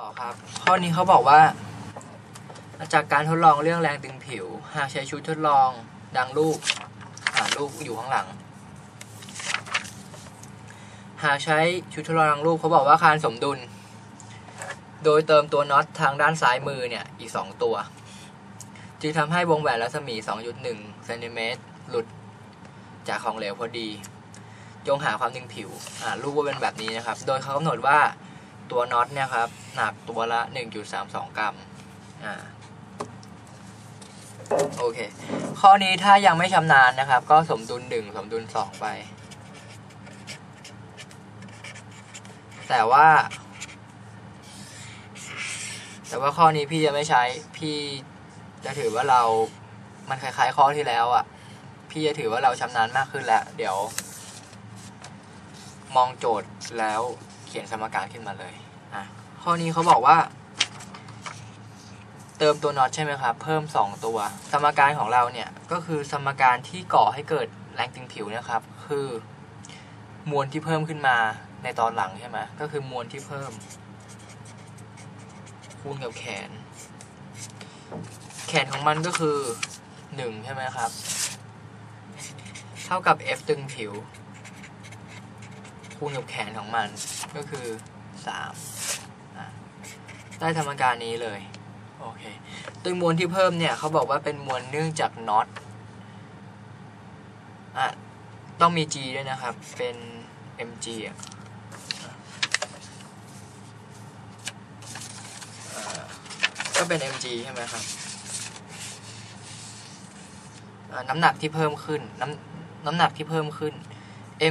ต่อครับ ข้อนี้เขาบอกว่า จากการทดลองเรื่องแรงดึงผิว หากใช้ชุดทดลองดังรูปอ่ารูปอยู่ข้างหลัง หากใช้ชุดทดลองดังรูปเขาบอกว่าคานสมดุล โดยเติมตัวน็อตทางด้านซ้ายมือเนี่ยอีก 2 ตัว จึงทำให้วงแหวนรัศมี 2.1เซนติเมตรหลุดจากของเหลวพอดี จงหาความดึงผิวอ่ารูปว่าเป็นแบบนี้นะครับ โดยเขากำหนดว่า ตัวน็อตเนี่ยครับ หนักตัวละ 1.32 กรัมอ่าโอเค ข้อนี้ถ้ายังไม่ชำนาญนะครับ ก็สมดุล 1 สมดุล 2 ไป แต่ว่า แต่ว่าข้อนี้พี่จะไม่ใช้ พี่จะถือว่าเรา มันคล้ายๆ ข้อที่แล้วอะ่ะ พี่จะถือว่าเราชำนาญมากขึ้นแล้ว เดี๋ยว มองโจทย์แล้วเขียนสมการขึ้นมาเลย อะข้อนี้เขาบอกว่า เติมตัวน็อตใช่ไหมครับเพิ่ม 2 ตัว สมการของเราเนี่ยก็คือสมการที่ก่อให้เกิดแรงตึงผิวนะครับ คือมวลที่เพิ่มขึ้นมาในตอนหลังใช่ไหมก็คือมวลที่เพิ่ม คูณกับแขน แขนของมันก็คือหนึ่งใช่ไหมครับ เท่ากับ F ตึงผิว คูณกับแขนของมันก็คือ สามได้สมการนี้เลยโอเคตึงมวลที่เพิ่มเนี่ยเขาบอกว่าเป็นมวลเนื่องจากน็อตอะต้องมี G ด้วยนะครับ เป็น mg อะเอ่อก็เป็น mg ใช่ไหมครับน้ำหนักที่เพิ่มขึ้นน้ำน้ำหนักที่เพิ่มขึ้น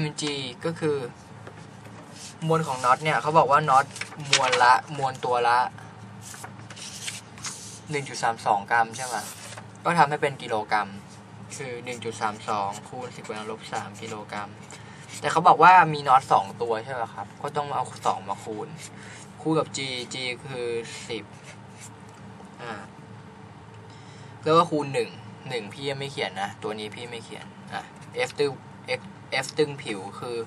mg ก็คือ มวลของน็อตเนี่ยเขาบอกว่าน็อตมวลละมวลตัวละ 1.32 กรัมใช่ไหมก็ทำให้เป็นกิโลกรัม คือ 1.32 คูณ 10กำลังลบ 3 กิโลกรัม แต่เขาบอกว่ามีน็อต 2 ตัวใช่ไหมครับ ก็ต้องเอา 2 มาคูณ คูณกับ g g คือ 10 อ่า แล้วก็คูณ 1 1 พี่ยังไม่เขียนนะ ตัวนี้พี่ไม่เขียน อะ f ตึง f f ตึงผิวคือ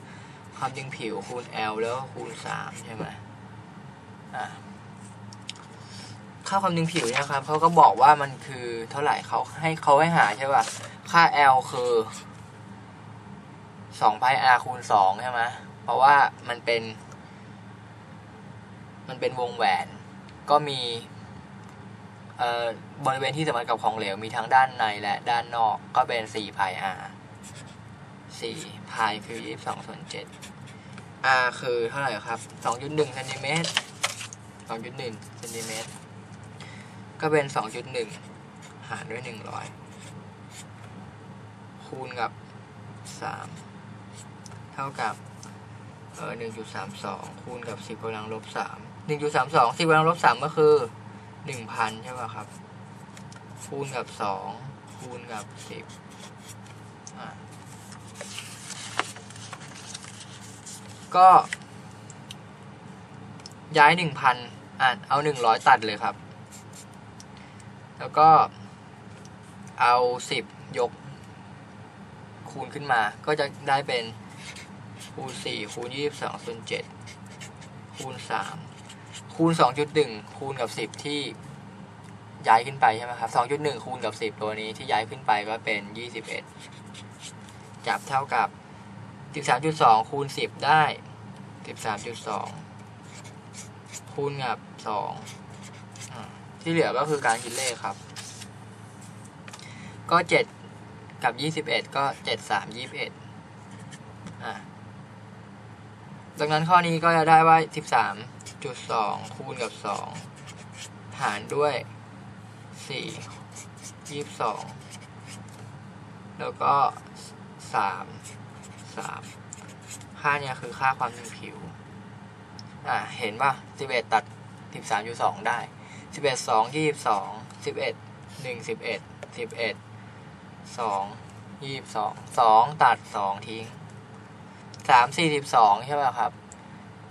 ความดึงผิวคูณ l แล้วก็คูณ 3 ใช่ไหมอ่าค่าความดึงผิวเนี่ยครับเขาก็บอกว่ามันคือเท่าไหร่เขาให้เขาให้หาใช่ป่ะ ค่า L คือ2 pi r คูณ2ใช่ไหมเพราะว่ามันเป็น มันเป็นวงแหวน ก็มีเอ่อบริเวณที่สัมพันธ์กับของเหลวมีทั้งด้านในและด้านนอกก็เป็น4 pi r 4 pi คือ22ส่วน7 r คือเท่าไหร่ครับ2.1เซนติเมตร2.1เซนติเมตร ก็เป็น2.1หารด้วย100คูณกับ3เท่ากับเออ1.32คูณกับ10กำลังลบ3 1.32 10กำลังลบ3ก็คือ1,000ใช่ป่ะครับ คูณกับ2คูณกับ10อะ ก็ ย้าย1,000อะเอา100ตัดเลยครับ แล้วก็เอาสิบยก คูณขึ้นมา ก็จะได้เป็นคูณสี่คูณยี่สิบสองส่วนเจ็ดคูณสามคูณสองจุดหนึ่งคูณกับสิบที่ย้ายขึ้นไปใช่ไหมครับสองจุดหนึ่งคูณกับสิบตัวนี้ที่ย้ายขึ้นไปก็เป็นยี่สิบเอ็ดจับเท่ากับ สิบสามจุดสองคูณสิบได้สิบสามจุดสองคูณกับสองที่เหลือก็คือการคิดเลขครับ ก็เจ็ดกับยี่สิบเอ็ดก็เจ็ดสามยี่สิบเอ็ดอะดังนั้นข้อนี้ก็จะได้ว่าสิบสามจุดสองคูณกับสองหารด้วยสี่ยี่สิบสองแล้วก็สาม สามค่าเนี้ยคือค่าความตึงผิว อะเห็นป่ะสิบเอ็ดตัดสิบสามจุดสองได้สิบเอ็ดสองยี่สิบสองสิบเอ็ดหนึ่งสิบเอ็ดสิบเอ็ดสองยี่สิบสองสองตัดสองทิ้งสามสี่สิบสองใช่ป่ะครับ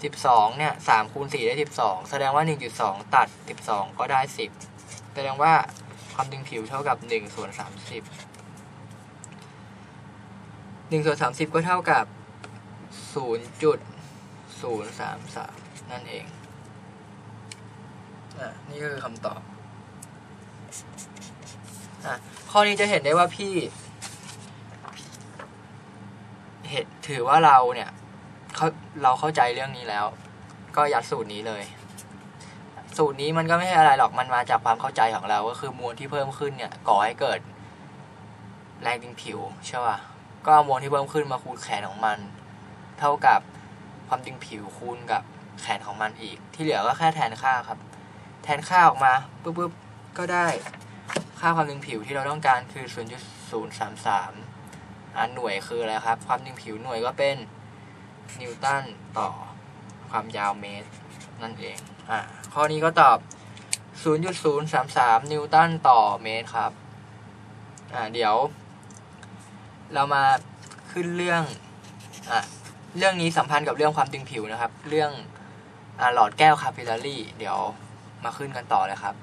สิบสองเนี่ยสามคูณสี่ได้สิบสองแสดงว่าหนึ่งจุดสองตัดสิบสองก็ได้สิบแสดงว่าความดึงผิวเท่ากับหนึ่งส่วนสามสิบ หนึ่งส่วนสามสิบก็เท่ากับศูนย์จุดศูนย์สามสามนั่นเอง อะ นี่คือคำตอบ อะ ข้อนี้จะเห็นได้ว่าพี่ เห็นถือว่าเราเนี่ยเขาเราเข้าใจเรื่องนี้แล้ว ก็ยัดสูตรนี้เลย สูตรนี้มันก็ไม่ใช่อะไรหรอกมันมาจากความเข้าใจของเรา ก็คือมวลที่เพิ่มขึ้นเนี่ย ก่อให้เกิดแรงดึงผิวใช่ป่ะ ก็เอามวลที่เพิ่มขึ้นมาคูณแขนของมัน เท่ากับความดึงผิวคูณกับแขนของมันอีก ที่เหลือก็แค่แทนค่าครับ แทนค่าออกมาปุ๊บปุ๊บก็ได้ค่าความดึงผิวที่เราต้องการคือ 0.033อ่าหน่วยคืออะไรครับ ความดึงผิวหน่วยก็เป็นนิวตันต่อความยาวเมตรนั่นเองอ่าข้อนี้ก็ตอบ 0.033 นิวตันต่อเมตรครับอ่าเดี๋ยว เรามาขึ้นเรื่องอะเรื่องนี้สัมพันธ์กับเรื่องความตึงผิวนะครับ เรื่องอหลอดแก้วคาพิลลารี่เดี๋ยวมาขึ้นกันต่อเลยครับ